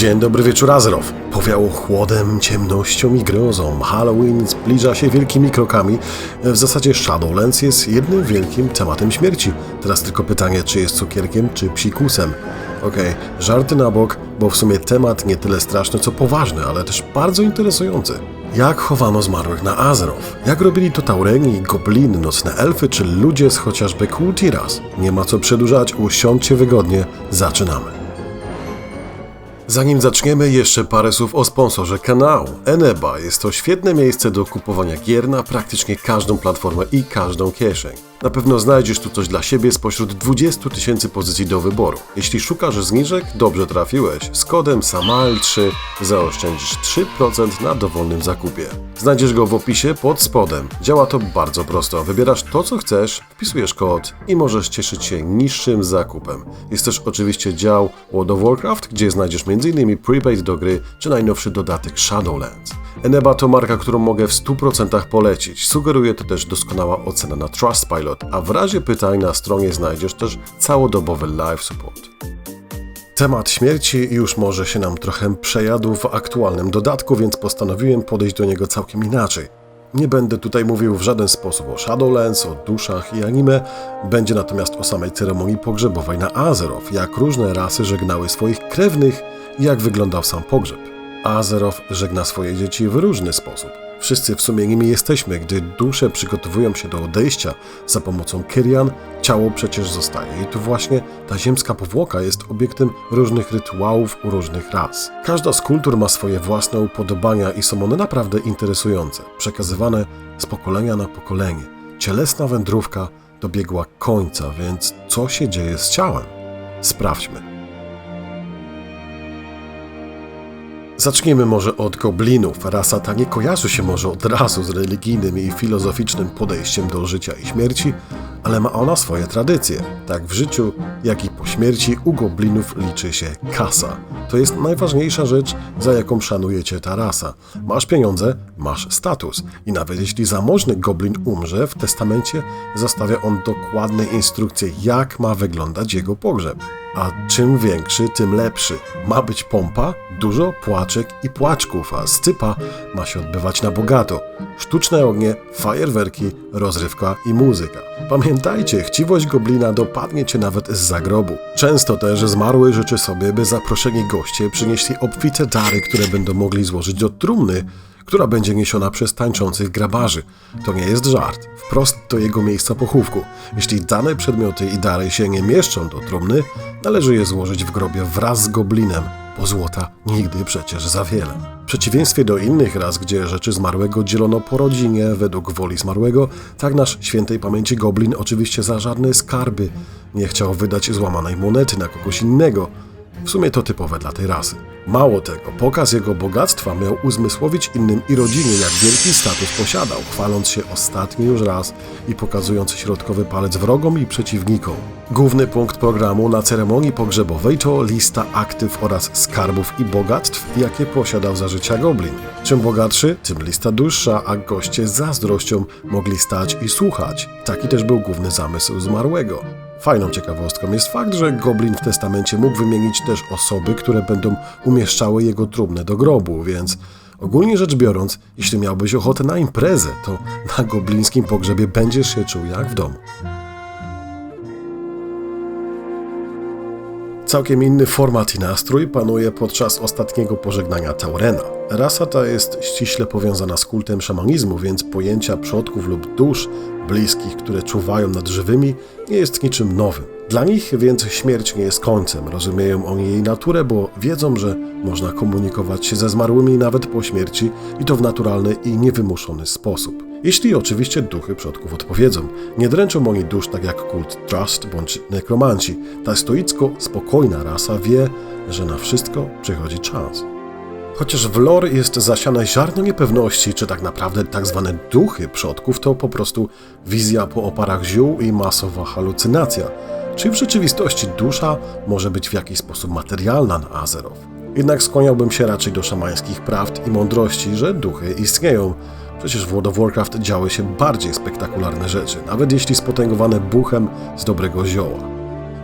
Dzień dobry wieczór, Azerow. Powiało chłodem, ciemnością i grozą. Halloween zbliża się wielkimi krokami. W zasadzie Shadowlands jest jednym wielkim tematem śmierci. Teraz tylko pytanie, czy jest cukierkiem, czy psikusem. Okej, żarty na bok, bo w sumie temat nie tyle straszny, co poważny, ale też bardzo interesujący. Jak chowano zmarłych na Azeroth? Jak robili to Taureni, gobliny, nocne elfy, czy ludzie z chociażby Kultiras? Nie ma co przedłużać, usiądźcie wygodnie, zaczynamy. Zanim zaczniemy, jeszcze parę słów o sponsorze kanału. Eneba jest to świetne miejsce do kupowania gier na praktycznie każdą platformę i każdą kieszeń. Na pewno znajdziesz tu coś dla siebie spośród 20 tysięcy pozycji do wyboru. Jeśli szukasz zniżek, dobrze trafiłeś. Z kodem SAMAL3 zaoszczędzisz 3% na dowolnym zakupie. Znajdziesz go w opisie pod spodem. Działa to bardzo prosto. Wybierasz to, co chcesz, wpisujesz kod i możesz cieszyć się niższym zakupem. Jest też oczywiście dział World of Warcraft, gdzie znajdziesz m.in. prepaid do gry czy najnowszy dodatek Shadowlands. Eneba to marka, którą mogę w 100% polecić. Sugeruje to też doskonała ocena na Trustpilot, a w razie pytań na stronie znajdziesz też całodobowy live support. Temat śmierci już może się nam trochę przejadł w aktualnym dodatku, więc postanowiłem podejść do niego całkiem inaczej. Nie będę tutaj mówił w żaden sposób o Shadowlands, o duszach i anime, będzie natomiast o samej ceremonii pogrzebowej na Azeroth, jak różne rasy żegnały swoich krewnych i jak wyglądał sam pogrzeb. Azeroth żegna swoje dzieci w różny sposób. Wszyscy w sumie nimi jesteśmy, gdy dusze przygotowują się do odejścia za pomocą Kyrian, ciało przecież zostaje. I tu właśnie ta ziemska powłoka jest obiektem różnych rytuałów u różnych ras. Każda z kultur ma swoje własne upodobania i są one naprawdę interesujące, przekazywane z pokolenia na pokolenie. Cielesna wędrówka dobiegła końca, więc co się dzieje z ciałem? Sprawdźmy. Zacznijmy może od goblinów. Rasa ta nie kojarzy się może od razu z religijnym i filozoficznym podejściem do życia i śmierci, ale ma ona swoje tradycje. Tak w życiu, jak i po śmierci u goblinów liczy się kasa. To jest najważniejsza rzecz, za jaką szanujecie ta rasa. Masz pieniądze, masz status. I nawet jeśli zamożny goblin umrze, w testamencie zostawia on dokładne instrukcje, jak ma wyglądać jego pogrzeb. A czym większy, tym lepszy. Ma być pompa, dużo płaczek i płaczków, a scypa ma się odbywać na bogato. Sztuczne ognie, fajerwerki, rozrywka i muzyka. Pamiętajcie, chciwość goblina dopadnie cię nawet z zagrobu. Często też zmarły życzy sobie, by zaproszeni goście przynieśli obfite dary, które będą mogli złożyć do trumny, która będzie niesiona przez tańczących grabarzy. To nie jest żart, wprost do jego miejsca pochówku. Jeśli dane przedmioty i dary się nie mieszczą do trumny, należy je złożyć w grobie wraz z goblinem, bo złota nigdy przecież za wiele. W przeciwieństwie do innych raz, gdzie rzeczy zmarłego dzielono po rodzinie według woli zmarłego, tak nasz świętej pamięci goblin oczywiście za żadne skarby nie chciał wydać złamanej monety na kogoś innego, w sumie to typowe dla tej rasy. Mało tego, pokaz jego bogactwa miał uzmysłowić innym i rodzinie, jak wielki status posiadał, chwaląc się ostatni już raz i pokazując środkowy palec wrogom i przeciwnikom. Główny punkt programu na ceremonii pogrzebowej to lista aktyw oraz skarbów i bogactw, jakie posiadał za życia goblin. Czym bogatszy, tym lista dłuższa, a goście z zazdrością mogli stać i słuchać. Taki też był główny zamysł zmarłego. Fajną ciekawostką jest fakt, że Goblin w testamencie mógł wymienić też osoby, które będą umieszczały jego trumnę do grobu, więc ogólnie rzecz biorąc, jeśli miałbyś ochotę na imprezę, to na goblińskim pogrzebie będziesz się czuł jak w domu. Całkiem inny format i nastrój panuje podczas ostatniego pożegnania Taurena. Rasa ta jest ściśle powiązana z kultem szamanizmu, więc pojęcia przodków lub dusz bliskich, które czuwają nad żywymi, nie jest niczym nowym. Dla nich więc śmierć nie jest końcem. Rozumieją oni jej naturę, bo wiedzą, że można komunikować się ze zmarłymi nawet po śmierci i to w naturalny i niewymuszony sposób. Jeśli oczywiście duchy przodków odpowiedzą. Nie dręczą oni dusz tak jak kult Trust bądź nekromanci. Ta stoicko spokojna rasa wie, że na wszystko przychodzi czas. Chociaż w lore jest zasiane ziarno niepewności, czy tak naprawdę tak zwane duchy przodków to po prostu wizja po oparach ziół i masowa halucynacja. Czy w rzeczywistości dusza może być w jakiś sposób materialna na Azeroth? Jednak skłaniałbym się raczej do szamańskich prawd i mądrości, że duchy istnieją. Przecież w World of Warcraft działy się bardziej spektakularne rzeczy, nawet jeśli spotęgowane buchem z dobrego zioła.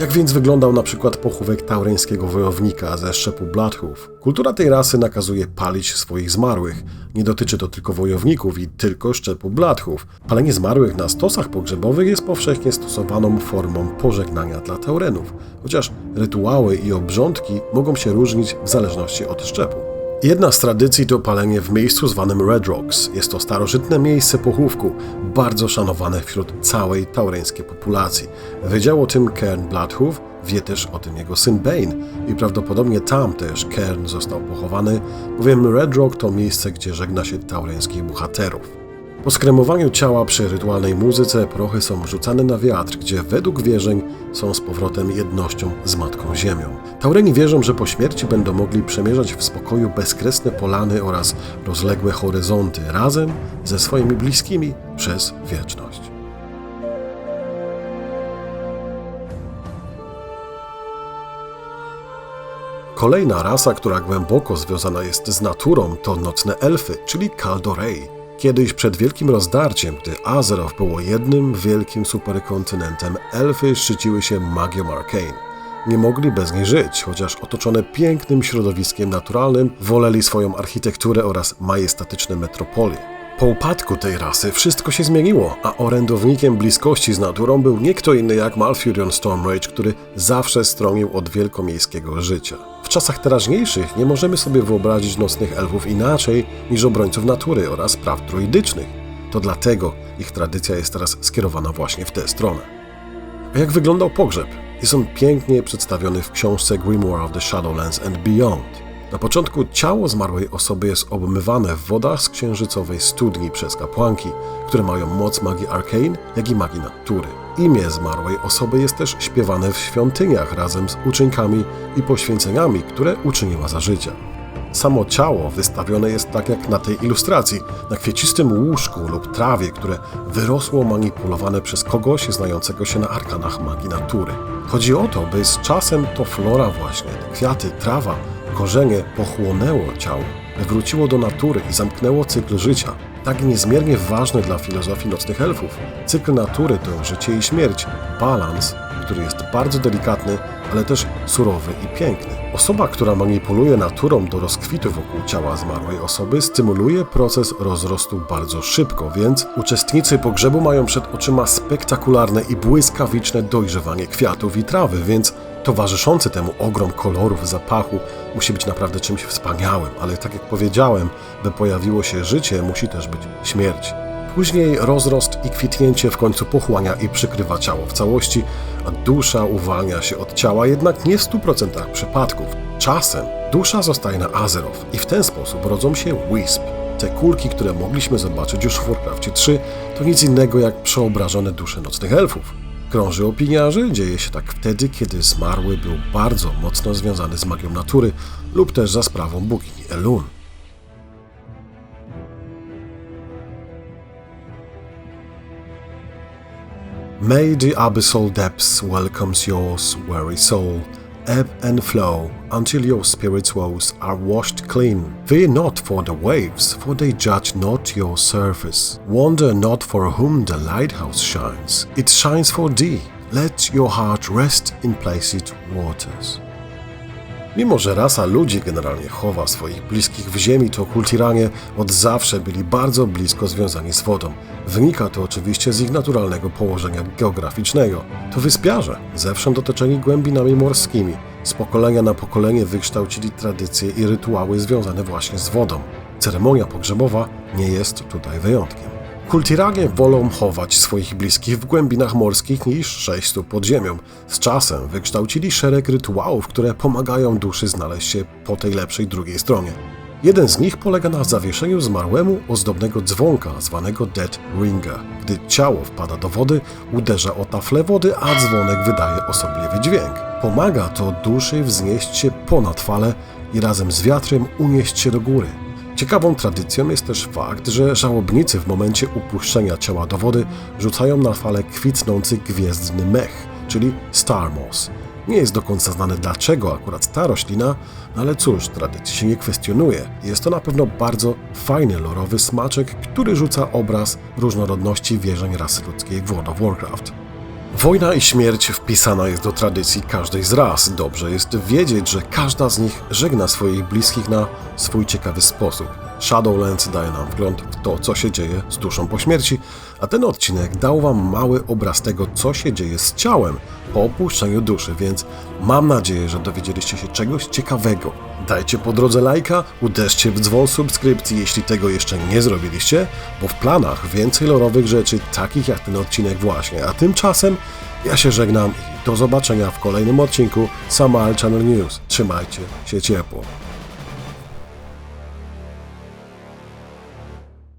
Jak więc wyglądał na przykład pochówek taureńskiego wojownika ze szczepu Bloodhoof? Kultura tej rasy nakazuje palić swoich zmarłych. Nie dotyczy to tylko wojowników i tylko szczepu Bloodhoof. Palenie zmarłych na stosach pogrzebowych jest powszechnie stosowaną formą pożegnania dla taurenów, chociaż rytuały i obrządki mogą się różnić w zależności od szczepu. Jedna z tradycji to palenie w miejscu zwanym Red Rocks. Jest to starożytne miejsce pochówku, bardzo szanowane wśród całej taureńskiej populacji. Wiedział o tym Cairn Bloodhoof, wie też o tym jego syn Bane i prawdopodobnie tam też Cairn został pochowany, bowiem Red Rock to miejsce, gdzie żegna się taureńskich bohaterów. Po skremowaniu ciała przy rytualnej muzyce prochy są rzucane na wiatr, gdzie według wierzeń są z powrotem jednością z Matką Ziemią. Taureni wierzą, że po śmierci będą mogli przemierzać w spokoju bezkresne polany oraz rozległe horyzonty razem ze swoimi bliskimi przez wieczność. Kolejna rasa, która głęboko związana jest z naturą, to nocne elfy, czyli Kaldorei. Kiedyś przed wielkim rozdarciem, gdy Azeroth było jednym wielkim superkontynentem, elfy szczyciły się magią Arcane. Nie mogli bez niej żyć, chociaż otoczone pięknym środowiskiem naturalnym, woleli swoją architekturę oraz majestatyczne metropolie. Po upadku tej rasy wszystko się zmieniło, a orędownikiem bliskości z naturą był nie kto inny jak Malfurion Stormrage, który zawsze stronił od wielkomiejskiego życia. W czasach teraźniejszych nie możemy sobie wyobrazić nocnych elfów inaczej niż obrońców natury oraz praw druidycznych. To dlatego ich tradycja jest teraz skierowana właśnie w tę stronę. A jak wyglądał pogrzeb? Jest on pięknie przedstawiony w książce Grimoire of the Shadowlands and Beyond. Na początku ciało zmarłej osoby jest obmywane w wodach z księżycowej studni przez kapłanki, które mają moc magii arcane, jak i magii natury. Imię zmarłej osoby jest też śpiewane w świątyniach razem z uczynkami i poświęceniami, które uczyniła za życia. Samo ciało wystawione jest tak jak na tej ilustracji, na kwiecistym łóżku lub trawie, które wyrosło manipulowane przez kogoś znającego się na arkanach magii natury. Chodzi o to, by z czasem to flora właśnie, kwiaty, trawa korzenie pochłonęło ciało, wróciło do natury i zamknęło cykl życia, tak niezmiernie ważny dla filozofii nocnych elfów. Cykl natury to życie i śmierć, balans, który jest bardzo delikatny, ale też surowy i piękny. Osoba, która manipuluje naturą do rozkwitu wokół ciała zmarłej osoby, stymuluje proces rozrostu bardzo szybko, więc uczestnicy pogrzebu mają przed oczyma spektakularne i błyskawiczne dojrzewanie kwiatów i trawy, więc towarzyszący temu ogrom kolorów, zapachu musi być naprawdę czymś wspaniałym, ale tak jak powiedziałem, by pojawiło się życie, musi też być śmierć. Później rozrost i kwitnięcie w końcu pochłania i przykrywa ciało w całości, a dusza uwalnia się od ciała, jednak nie w 100% przypadków. Czasem dusza zostaje na Azeroth i w ten sposób rodzą się Wisp. Te kulki, które mogliśmy zobaczyć już w Warcraftie 3, to nic innego jak przeobrażone dusze nocnych elfów. Krąży opinia, że dzieje się tak wtedy, kiedy zmarły był bardzo mocno związany z magią natury lub też za sprawą bogini Elun. May the abyssal depths welcomes yours weary soul, ebb and flow until your spirit's woes are washed clean. Fear not for the waves, for they judge not your surface. Wonder not for whom the lighthouse shines, it shines for thee. Let your heart rest in placid waters. Mimo, że rasa ludzi generalnie chowa swoich bliskich w ziemi, to kultiranie od zawsze byli bardzo blisko związani z wodą. Wynika to oczywiście z ich naturalnego położenia geograficznego. To wyspiarze, zewsząd otoczeni głębinami morskimi. Z pokolenia na pokolenie wykształcili tradycje i rytuały związane właśnie z wodą. Ceremonia pogrzebowa nie jest tutaj wyjątkiem. Kultiranie wolą chować swoich bliskich w głębinach morskich niż stóp pod ziemią. Z czasem wykształcili szereg rytuałów, które pomagają duszy znaleźć się po tej lepszej drugiej stronie. Jeden z nich polega na zawieszeniu zmarłemu ozdobnego dzwonka, zwanego Dead Ringa. Gdy ciało wpada do wody, uderza o taflę wody, a dzwonek wydaje osobliwy dźwięk. Pomaga to duszy wznieść się ponad falę i razem z wiatrem unieść się do góry. Ciekawą tradycją jest też fakt, że żałobnicy w momencie upuszczenia ciała do wody rzucają na falę kwitnący gwiezdny mech, czyli star moss. Nie jest do końca znane dlaczego akurat ta roślina, ale cóż, tradycji się nie kwestionuje. Jest to na pewno bardzo fajny lorowy smaczek, który rzuca obraz różnorodności wierzeń rasy ludzkiej w World of Warcraft. Wojna i śmierć wpisana jest do tradycji każdej z ras. Dobrze jest wiedzieć, że każda z nich żegna swoich bliskich na swój ciekawy sposób. Shadowlands daje nam wgląd w to, co się dzieje z duszą po śmierci, a ten odcinek dał wam mały obraz tego, co się dzieje z ciałem po opuszczeniu duszy, więc mam nadzieję, że dowiedzieliście się czegoś ciekawego. Dajcie po drodze lajka, uderzcie w dzwon subskrypcji, jeśli tego jeszcze nie zrobiliście, bo w planach więcej lorowych rzeczy, takich jak ten odcinek właśnie. A tymczasem ja się żegnam i do zobaczenia w kolejnym odcinku Samal Channel News. Trzymajcie się ciepło.